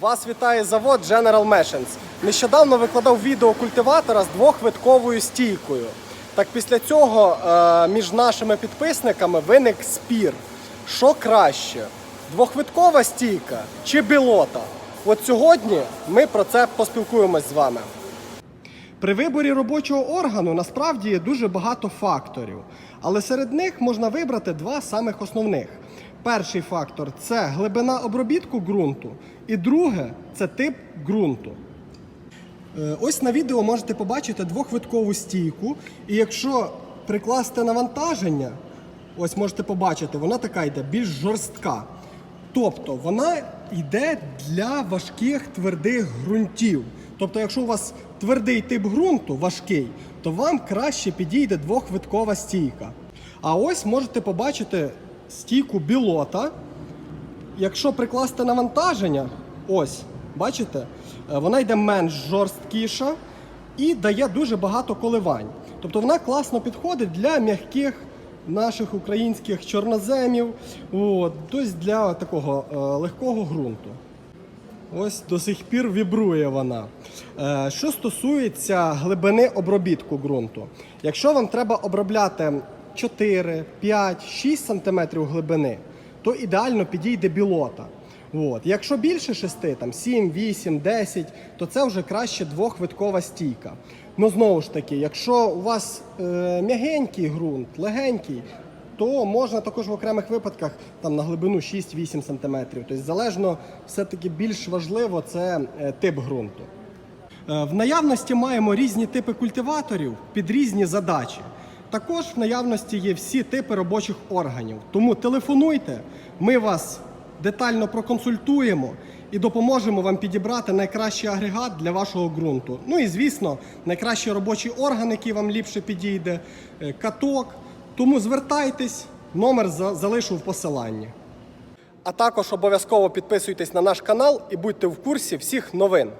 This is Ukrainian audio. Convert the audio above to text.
Вас вітає завод General Machines. Нещодавно викладав відео культиватора з двохвитковою стійкою. Так після цього е, між нашими підписниками виник спір. Що краще? Двохвиткова стійка чи білота? От сьогодні ми про це поспілкуємось з вами. При виборі робочого органу насправді є дуже багато факторів, але серед них можна вибрати два самих основних. Перший фактор це глибина обробітку ґрунту, і друге це тип ґрунту. Е, Ось на відео можете побачити двохвиткову стійку, і якщо прикласти навантаження, ось можете побачити, вона така йде більш жорстка. Тобто вона йде для важких твердих ґрунтів. Тобто, якщо у вас твердий тип ґрунту, важкий, то вам краще підійде двохвиткова стійка. А ось можете побачити стійку білота. Якщо прикласти навантаження, ось, бачите, е, вона йде менш жорсткіша і дає дуже багато коливань. Тобто вона класно підходить для м'яких наших українських чорноземів, от, тобто для такого е, легкого ґрунту. Ось до сих пір вібрує вона. Е, Що стосується глибини обробітку ґрунту, якщо вам треба обробляти 4, 5, 6 см глибини, то ідеально підійде білота. От. Якщо більше 6, там 7, 8, 10, то це вже краще двохвиткова стійка. Ну знову ж таки, якщо у вас е, м'ягенький ґрунт, легенький, то можна також в окремих випадках там на глибину 6-8 см. Тобто залежно все-таки більш важливо це е, тип ґрунту. Е, В наявності маємо різні типи культиваторів під різні задачі. Також в наявності є всі типи робочих органів. Тому телефонуйте, ми вас детально проконсультуємо і допоможемо вам підібрати найкращий агрегат для вашого ґрунту. Ну і звісно, найкращий робочий орган, який вам ліпше підійде, е, каток. Тому звертайтесь, номер за- залишу в посиланні. А також обов'язково підписуйтесь на наш канал і будьте в курсі всіх новин.